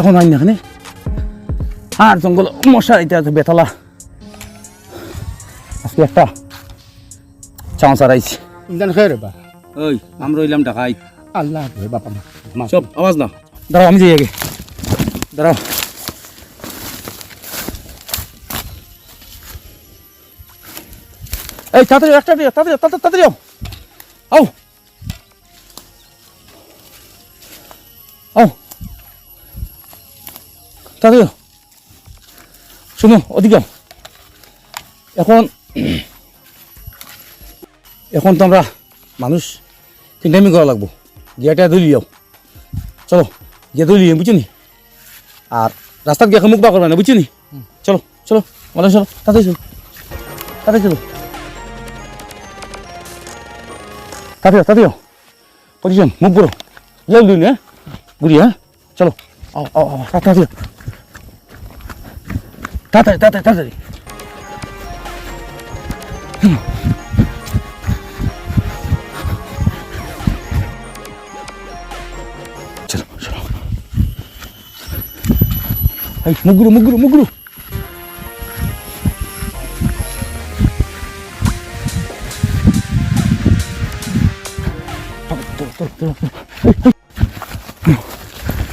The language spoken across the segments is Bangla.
দেখো নাই না? এখানে আর জঙ্গল মশা এটা আছে বেতলা। আজকে একটা ইন্দান খেয়ে রে বা। ওই আমরা রইলাম ঢাকাই আল্লাহ রে বাবা মা। সব আওয়াজ না দাঁড়াও আমি যাই আগে। দাঁড়াও। এই তাড়াতাড়ি একটা তাড়াতাড়ি তাড়াতাড়ি আও। যাও শুনো যাও। এখন এখন তো আমরা মানুষ তিনটামি করা লাগবো। গিয়াটা ধরি যাও। চলো গিয়ে ধরি বুঝছ নি আর রাস্তার গিয়ে মুখ বা করবে না বুঝছ চলো চলো, আমাদের চলো, তাড়াতাড়ি চলো তাড়াতাড়ি চলো। তাড়াতাড়ি যাও পজিশন, মুখ করো যাও দুই হ্যাঁ? ঘুরি হ্যাঁ? চলো, আও আও তাড়াতাড়ি যাও। তাড়াতাড়ি তাড়াতাড়ি তাড়াতাড়ি চলো চলো এই মুগুরু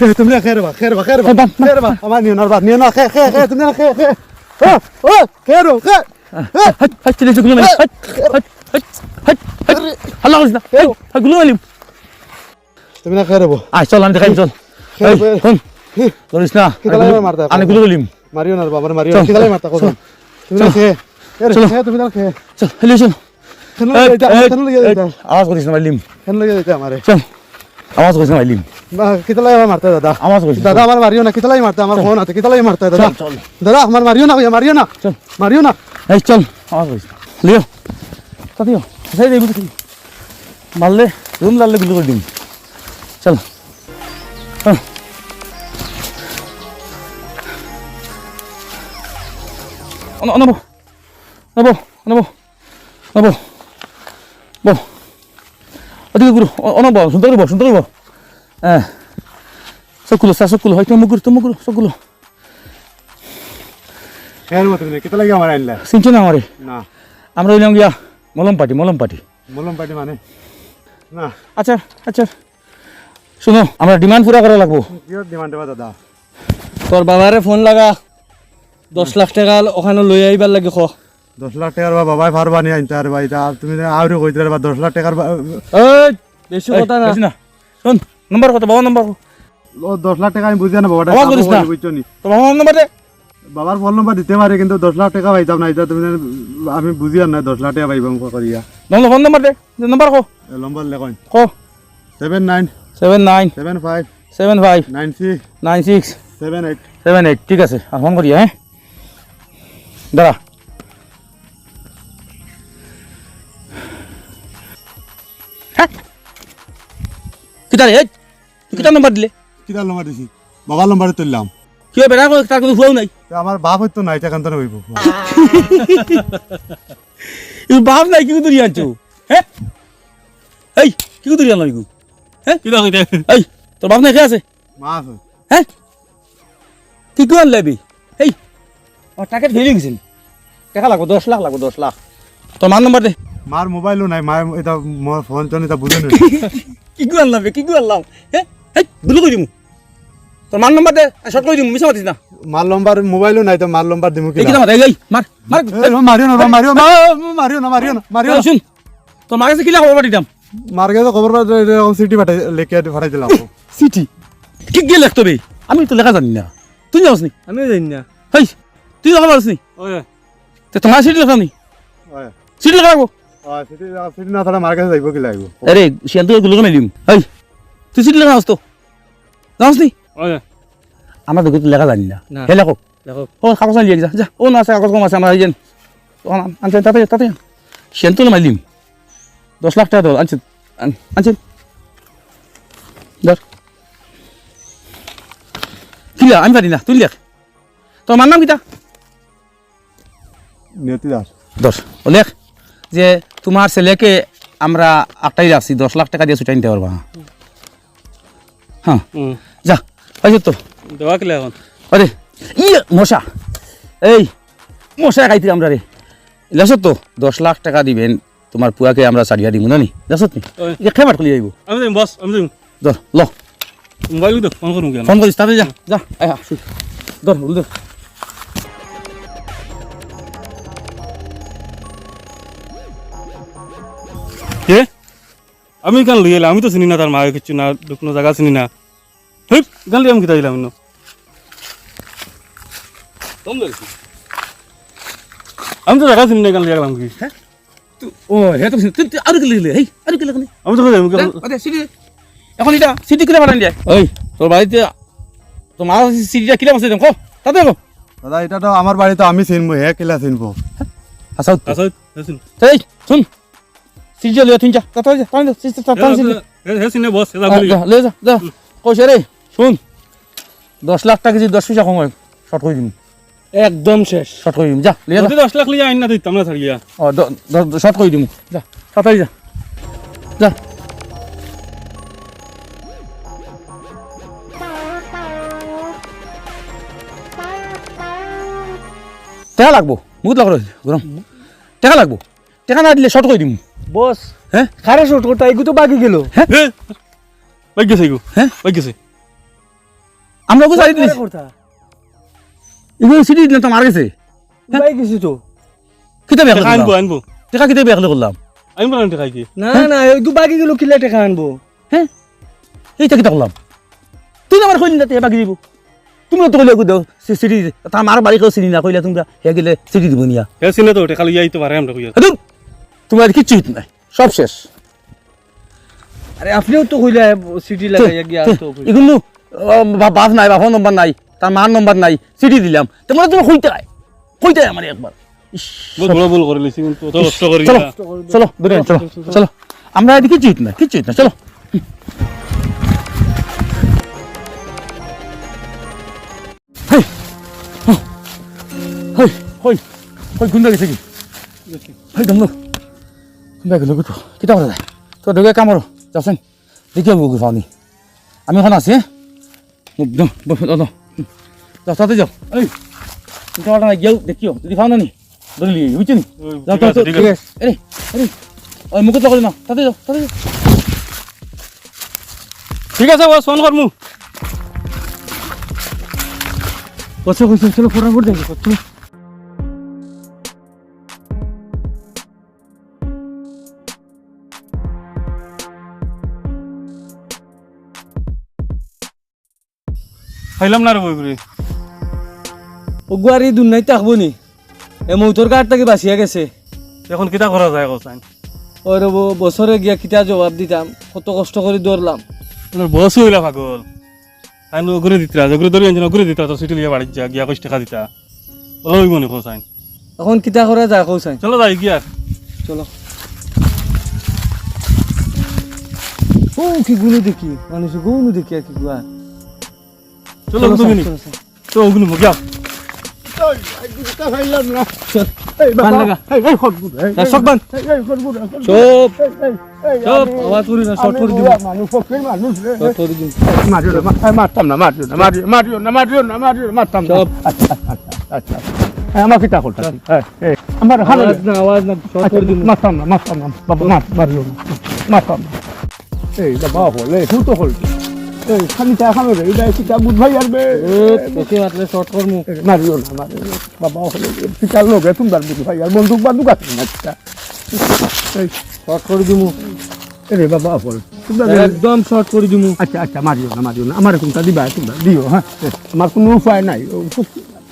মুগুরু মুগুরু তুমি না খেয়ে রে বা খেয়ে রে বা খেয়ে রে বা এই বান, বান। খেয়ে রে বা আমার নিও না বা নিও না খেয়ে খেয়ে খেয়ে তুমি না খেয়ে খেয়ে ও ও খেয়ে রো খেয়ে হাট হাট চলে গুলো মারি হাট হাট হাট হাট হাট আল্লাহ করিস না এই হাটগুলো মারি তুমি না খেয়ে রে বো আয় চল আমি দেখাই চল খেয়ে এই রে। শোন করিস না কিতা আমারে চল আওয়াজ করিস না মারলিম বা কিতা লাগে মারতে দাদা আওয়াজ করিস দাদা আমার মারিও না কিতা লাগে মারতে আমার ফোন আছে কিতা লাগে মারতে দাদা। দাদা আমার মারিও না ভাইয়া মারিও না চল। মারিও না এই চল করিস না লিও তাতেও সেই দেবি মারলে রুম লাললে গুলো করে চল অন নবো নবো নবো নবো বো ওদিকে গুরু অনব সুন্দর বো সুন্দর বো হ্যাঁ সবগুলো স্যার সবগুলো হয়তো মুগুর তো মুগুর সবগুলো খেয়ে রে তুমি কিতা লাগে আমার আনলা? চিনছো না আমারে না। আমরা হইলাম গিয়া মলম পাটি মলম পাটি মলম পাটি মানে? না। আচ্ছা আচ্ছা। শুনো আমরা ডিমান্ড পুরা করা লাগবো। কিয় ডিমান্ড দেবা দাদা? তোর বাবারে ফোন লাগা দশ লাখ টাকা ওখানে লই আইবার লাগে খ। দশ লাখ টাকার বা বাবাই পারবা নি আনতে আর ভাই তুমি আউরে কইতে পারবা দশ লাখ টাকার বেশি কথা না। শোন নম্বর কত বাবা নম্বর দশ লাখ টাকা আমি বুঝি না বাবাটা। বুঝছ নি? তো বাবা নম্বর দে। বাবার ফোন নম্বর দিতে পারে কিন্তু দশ লাখ টাকা পাইতাম না এটা তুমি আমি বুঝি আর না দশ লাখ টাকা পাইবাম করিয়া। নম্বর ফোন নম্বর দে। নম্বর কো। নম্বর লেখন কো। Seven nine seven nine seven five seven five nine six nine six seven eight seven eight ঠিক আছে আর ফোন করি হ্যাঁ? দাঁড়া। হ্যাঁ? কিতা রে কিতা নম্বর দিলে? কিতার নম্বর দিছি। বাবার নম্বরে তুললাম। কি বেড়া করে তার কোনো ফুয়াও নাই? তা আমার বাপ হয়তো নাই টাকা তো হইব ইউ বাপ নাই কি করে আনছো? হ্যাঁ? এই কি করে আনলো ইগু হ্যাঁ? কিবা কইতে এই তোর বাপ নাই খেয়ে আছে? মা আছে। হ্যাঁ? তুই কি আনলাবি এই আমার টাকা ফেলে গেছেন টাকা লাগবো দশ লাখ লাগবো দশ লাখ। তোর মার নম্বর দে। মার মোবাইলও নাই মায়ের এটা মোর ফোন চলে এটা বুঝে নি কি করে আনলাম? কি করে আনলাম হ্যাঁ এই দুলো করে দিমু। তোর মার নম্বর দে শর্ট করে দিমু মিশা মাতিস না। মার নম্বর মোবাইলও নাই তো মার নম্বর দিমু কি মাত এই মার মার মারিও না মারিও না মারিও না মারিও না মারিও না শুন তোর মার কাছে কিলা খবর পাঠি দাম? মার কাছে খবর পাই সিটি পাঠাই লেখে পাঠাই দিলাম। চিঠি কি গিয়ে লিখতো বে আমি তো লেখা জানি না। তুই জানিস নি? আমি জানি না। হেই তুই লেখা পারিস নি? ওই তো তোমার চিঠি লেখা নি? হয় চিঠি লেখা রাখব আরে শিয়ালগুলো মেলিম হেই তুই চিঠি লেখা আসতো জানিস নি? আমার তো লেখা জানি না। না। হে লেখো ও কাগজ আনিয়ে যা যা। ও না আছে কাগজ কম আছে আমার এই যেন। আনছেন তাতে তাতে। শিয়াল তো মারিলিম দশ লাখ টাকা দর আনছেন আনছেন ধর কিলা আমি পারি না তুই লেখ। তোর মার নাম কিতা? নিয়তি দাস। দশ ও লেখ। যে তোমার ছেলেকে আমরা আটটাই রাখছি দশ লাখ টাকা দিয়ে ছুটাই নিতে পারবা হ্যাঁ যা পাইছো তো। দেওয়া কিলা এখন? আরে ইয়ে মশা। এই মশা খাইতে আমরা রে। লেসত তো দশ লাখ টাকা দিবেন তোমার পুয়াকে আমরা সারিয়া দিব না নি লেসত নি ওই। খেমার খুলি যাইব আমি যাই বস আমি যাই ধর ল। মোবাইল ফোন করুন ফোন করিস তাতে যা যা। ধর ধর। আমি কেন লই এলাম আমি তো চিনি না তার মাকে কিছু না কোনো জায়গা চিনি না। হেই গান লিয়ে আমি কিতা দিলাম ইনো? আমি তো জায়গা চিনি না গান লিয়ে গেলাম কি? ও হে তো তুই আরও হেই আরও আমি তো এখন এটা সিটি কিনে পাঠান যায় ওই তোর বাড়িতে তোমার সিটিটা কিনে বসে দেন কো? তাতে কো? দাদা এটা তো আমার বাড়িতে আমি চিনবো হে কিলা চিনবো। আচ্ছা শুন এই শুন। তাতে যা তাতে সিটি তাতে সিটি হে সিনে বস এটা আহ, বলি যা, লে যা যা কইছে রে শুন দশ লাখ টাকা যদি দশ পয়সা কম হয় শর্ট করে দিম একদম শেষ। শর্ট করে দিম যা লিয়ে যা। যদি দশ লাখ লিয়ে আইন না দিতাম না ছাড়িয়া ও শর্ট করে দিম যা তাড়াতাড়ি যা। যা। টাকা লাগবো বহুত লাগল গরম। টাকা লাগবো। টাকা না দিলে শর্ট করে দিম বস হ্যাঁ? খারে শর্ট করতে এগু তো বাকি গেল। হ্যাঁ? বাকি গেছে এগু হ্যাঁ? বাকি গেছে। আমরা চাই দিলি এগুলো সিটি দিলাম তো মার গেছে বাকি গেছে তো। কিতা টাকা আনব আনব। টাকা কিতা বেয়া করলাম? টাকা কি? না না এগু বাকি গেল কিলা টাকা আনব। হ্যাঁ? এইটা কিতা করলাম? তুই আমার কইলি না তে বাকি দিব? তুমি তো কইলে দাও সিটি তার মার বাড়ি কেউ চিনি না কইলে তোমরা হে গেলে সিটি দিব নিয়া। হে সিনে তো টাকা লিয়ে আইতে পারে আমরা কইয়া। তোমার কিচ্ছু হিত নাই। সব শেষ। আরে আপনিও তো কইলা সিটি লাগাইয়া গিয়া তো এগুলো বাপ নাই বাপর নম্বর নাই তার মার নম্বর নাই সিটি দিলাম। তোমরা তুমি কইতে আয় কইতে আয় আমার একবার। চলো চলো চলো চলো আমরা এদিকে কিচ্ছু না কিচ্ছু না চলো। হেই, হই হই গুন্ডা গেছে কি? হেই দমলো গুন্ডা গেল তো কিতা করা যায় তো দেখে কামড় যাচ্ছেন দেখি আমি ওকে পাওনি আমি এখন আছি হ্যাঁ দাও, দাও। তাতে যাও চিন্তা ভাবনা নাই গিয়েও দেখিও যদি পাও না লিয়ে বুঝছি নি ওই, যাও ঠিক আছে, তো ঠিক ঠিক আছে। আছে আরে আরে ওই মুকুট করে না তাতে যাও তাতে যাও ঠিক আছে বস ফোন করমু বসে কইছে চলো ফটাফট দেখো চলো খাইলাম না রে বই করে ওগু আর এই দুনিয়ায় থাকব নি। এ মৌতর কাঠ থেকে বাঁচিয়া গেছে। এখন কিতা করা যায় কোসাইন ওই রব বছরে গিয়া কিতা জবাব দিতাম কত কষ্ট করে দৌড়লাম তোর বস হইলা পাগল তাই নো ঘুরে দিতরা ঘুরে ধরে আনছিল ঘুরে দিতা তো সিটি লিয়ে বাড়ি যা গিয়া কষ্ট টাকা দিতা। ওই মনে কোসাইন এখন কিতা করা যায় কৌসাই চলো যাই গিয়া। চলো। ও কি গুলো দেখি মানুষগুলো দেখি আর কি গুয়া চলো তুমি নি তো ওগুলো আচ্ছা আচ্ছা আচ্ছা আমার কিতা করতে আমার আওয়াজ না আওয়াজ না দিব মারতাম না মারতাম না। মারতাম না। এই বাবা হল হুতো হল খালি চা খাবে রে এটা কিতা বুঝ ভাই আরবে ওকে মাত্র শর্ট মারিও না মারিও বাবা হল কিতা লোক ভাই আর বন্দুক বান্দুক আছে না শর্ট করে দিমু। রে বাবা হল একদম শর্ট করে দিমু। আচ্ছা আচ্ছা মারিও না মারিও না। আমার কোনটা দিবা তোমরা দিও হ্যাঁ? আমার কোনো উপায় নাই।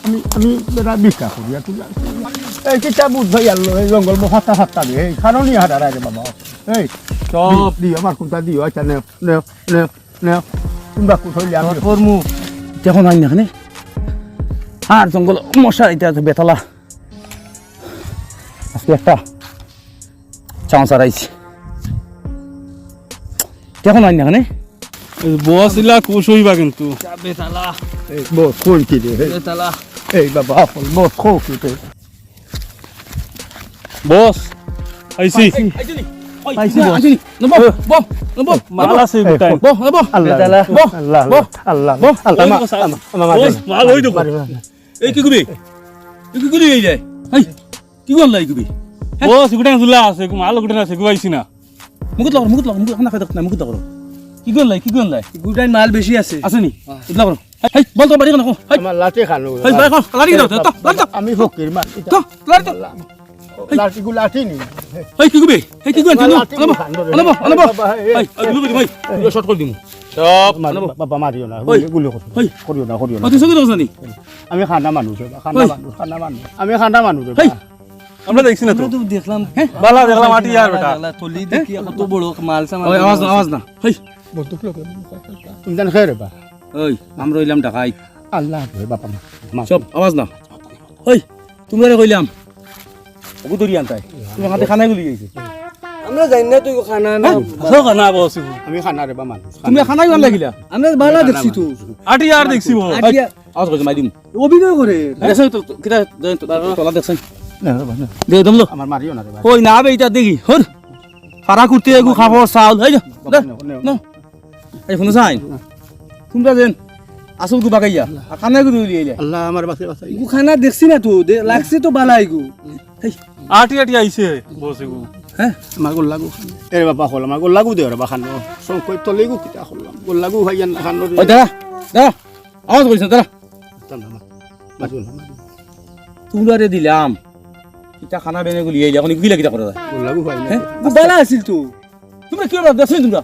আমি আমি বেটা ভিক্ষা করি আর এই কিতা বুঝ ভাই আল্লো এই জঙ্গল মো হাতা হাতা দে এই খারণি হারা রে বাবা। এই সব দিও আমার কোনটা দিও। আচ্ছা নেও নেও। নেও তোমরা কোথায় আমি শর্ট করমু দেখো না? এখানে আর জঙ্গল মশা এটা তো বেতলা। আজকে একটা চাঁচার আইছি দেখো নাই না? এখানে বস ইলা খুশ হইবা কিন্তু। বেতালা। বস কোন কি রে বেতালা। এই বাবা হল বস খো কি রে বস আইসি পাইছি, boss. নব বহ নব মাল আছে গোটাই বহ নব আল্লাহ দাদা। আল্লাহ আল্লাহ আল্লাহ আল্লাহ আল্লাহ বস, মাল ওই দেখো এই কি কবি এই কি করি এই যায় হাই কি করলা এই কবি বস গোটাই জুলা আছে মাল গোটাই আছে গুয়াইছি না লাগো মুকুত লাগো মুকুত খানা খাই না লাগো কি করলাই কি করলাই গুটাইন মাল বেশি আছে আছে নি উঠলা করো হাই বল তো বাড়ি কেন হাই আমার লাঠি খানো হাই বাড়ি কর লাড়ি দাও তো লাড়ি দাও আমি ফকির তো লাড়ি দাও লাঠি গু লাঠি নি। হাই কি কবি হাই কি করছেন লাঠি আনব খানো রে। আনব আনব। বাবা, এই, হাই গুলো করি ভাই গুলো শর্ট করে দিমু। সব বাবা মারিও না ওই। করিও করিও না করিও না। তুই সঙ্গে দোস আমি খানা মানুষ খানা মানুষ খানা মানুষ। আমি খানা মানুষ বাবা। আমরা দেখছি না তো। দেখলাম। বালা দেখলাম মাটি আর বেটা। তলি দেখি কত বড় মাল সামাল আওয়াজ না আওয়াজ না। হাই তুমি জান খেয়ে বা? ওই আমরা হইলাম ঢাকাই। আল্লাহ বাবা মা মা। সব আওয়াজ না। ওই তোমরা কইলাম। ওগু দরি আনতাই তুমি হাতে খানাই গুলি গেছে আমরা জানি না তুই খানা না হোক না বস আমি খানা রে বা মানুষ তুমি খানাই গান লাগিলা? আমরা ভালো দেখছি তো। আটি আর দেখছি বস আটিয়া আওয়াজ করছে মাই দিম। অভিনয় করে দেখছেন তো কিটা তোলা দেখছেন না না। দে দমলো আমার মারিও না রে বা। ওই না বে এটা দেখি। হর ফারা করতে এগু খাব চাউল। যা দে, না এই শুনে চাই তোমরা যেন? আসল গু বাগাইয়া। আর খানাই গু আল্লাহ আমার বাসে বাসে ইগু খানা দেখছি না তো দে- লাগছে তো বালা ইগু আটি আটি আইছে। বস এগু হ্যাঁ? আমার গোল লাগু এ বাবা হল আমার গোল লাগু দে রে বা খানো। সব কই তলে গু কিটা হলাম গোল লাগু ভাইয়া না খানো রে। দাঁড়া দাঁড়া। আওয়াজ করিস মারিও তোমরা রে দিলাম। কিটা খানা বেনে গুলি এই এখন গিলা কিটা করে গোল লাগু ভাই না। হ্যাঁ? বালা আছিল তো। তোমরা কি দেখছেন তোমরা?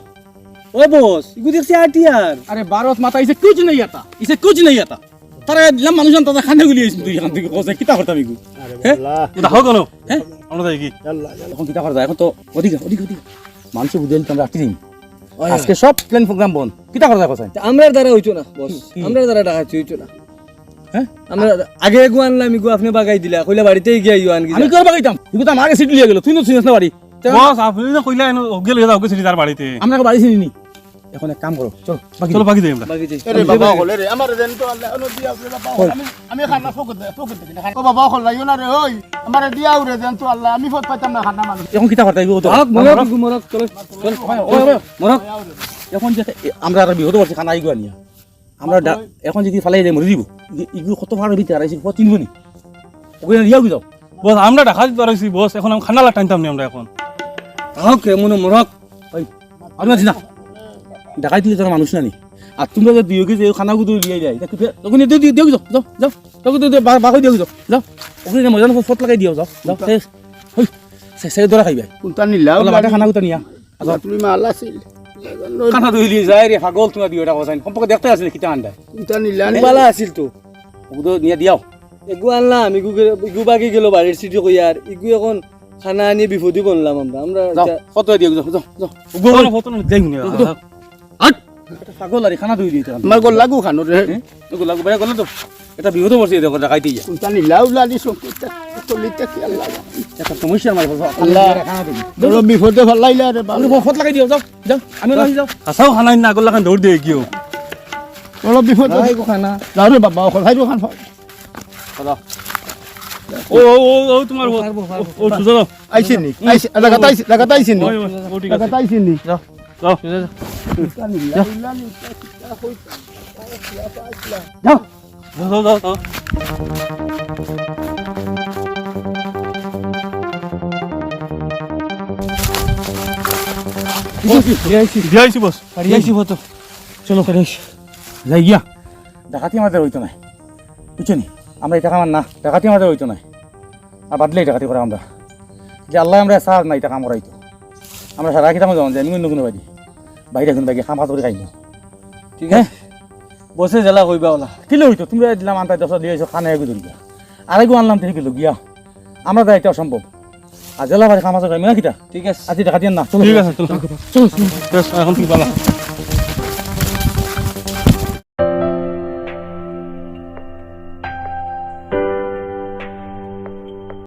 ও বস ইগু দেখছি আটিয়ার আরে। ভারত মাতা ইসে কুছ নেই আতা ইসে কুছ নেই আতা। তারা দিলাম মানুষ তাদের খান্ডে গুলি আইছিল তুই এখান থেকে কোসে কিতা করতাম ইগু? হ্যাঁ? এটা হোক হ্যাঁ? আমরা যাই কি? আল্লাহ এখন কিতা করা যায়? এখন তো ওদিকে ওদিকে ওদিকে মানুষ বুঝেল তোমরা রাখতে দিন আজকে সব প্ল্যান প্রোগ্রাম বন্ধ। কিতা করা যায় কোসাই আমরা দ্বারা হইতো না বস? আমরা দ্বারা ডাকাতি হইতো না। হ্যাঁ? আমরা আগে এগু আনলাম ইগু আপনি বাগাই দিলা। কইলা বাড়িতেই গিয়া ইউ আনগি আমি কর বাগাইতাম? ইগু তো আমাকে সিট লিয়ে গেল। তুই তো চিনিস না বাড়ি। বস আপনি না কইলা গেল তার বাড়িতে। আমরা বাড়ি চিনি নি এখন এক কাম করো চল বাকি চলো বাকি যাই আমরা। বাকি যাই বাবা হলে রে আমার দেন তো আল্লাহ ono দিয়া রে বাবা আমি আমি খানা ফকত ফকত দে খানা ও বাবা হল লাইও না রে ওই। আমার দিয়া রে দেন তো আল্লাহ আমি ফত পাইতাম না খানা মানুষ এখন কিতা করতে তো মরক মরক। মরক চলো চল মরক। এখন যে আমরা আর বিহত বলছি খানা ইগু আনিয়া আমরা এখন যদি ফালাই যাই মরে দিব। ইগু কত ভাড়া ভিতরে আড়াইছি কত চিনব নি? ওকে দিয়াও যাও বস আমরা ঢাকা দিতে পারছি বস। এখন আমি খানা টানতাম নি আমরা এখন। তাও কেমন মরক? ওই আমি আছি না। দেখাই দিলে তোরা মানুষ না নি? আর তোমরা যে দিও যে খানা গুলো লিয়ে যায় তখন দিও দিও দিও যাও যাও যাও। তখন দিও দিও বাঘ দিও যাও যাও। ওখানে মজা না ফট লাগাই দিও যাও যাও। হই শেষ ধরা খাইবাই। কোনটা নিলা? ওলা বাটা খানা গুলো নিয়া। আচ্ছা। তুমি মাল আছিল। খানা ধুই লিয়ে যায় রে পাগল তোমরা দিও এটা কথা সম্পর্কে দেখতে আসলে কিটা আন্ডায় কোনটা নিলা বালা আছিল তো? ওগুলো নিয়ে দিয়াও। এগু আনলাম ইগু গে- ইগু বাকি গেল বাড়ির সিটি কইয়ার ইগু এখন খানা আনিয়ে বিপদি বললাম আমরা। আমরা এটা- দিও যাও যাও যাও। ফটো আট পাগল আর খানা ধুই দিতে আমার গোল লাগু খানো রে। বেড়া করলে তো। এটা বিহত বসে দেখো দেখাইতে যা কোনটা নিলা উলা দি সংকট কি আল্লাহ। একটা সমস্যা আমার আল্লাহ। বড় বিপদে ভালো রে বাবা। আমি ফট লাগাই দিও যাও যাও আমি লাগি যাও। আসাও খানা না আগর লাগান দিয়ে গিয়েও বড় বিপদে ইগু খানা। যাও রে বাবা হল ভাই খান ও ও ও ও তোমার ও ও সুজা দাও আইছিন নি আইছি লাগাত আইছি লাগাত আইছিন নি ওই ওই, ও ঠিক আছে। লাগাত আইছিন নি যাও যাও যাও যাও যাও চলো যাই গিয়া ডাকাতি আমাদের হইতো নাই বুঝছ নি আমরা এই টাকা আমার না ডাকাতি আমাদের হইতো নাই আর ডাকাতি করা আমরা যে আল্লাহ আমরা সার নাই টাকা আমরা হইতো আমরা সারা কিতাম যাওয়া যায় অন্য কোনো বাড়ি বাইরে এখন বাকি খাম হাত করে ঠিক আছে। বসে জেলা কইবা ওলা। কিলো হইতো? তুমি দিলাম আনতে দশ দিয়ে খানা এগু ধরি গিয়া আরেকু আনলাম থেকে কিলো গিয়া। আমরা যাই এটা অসম্ভব আর জেলা বাড়ি খাম হাত খাইমি না কিটা ঠিক আছে। আজি ডাকাতি আন না চলো। ঠিক আছে চলো। এখন তুমি পালা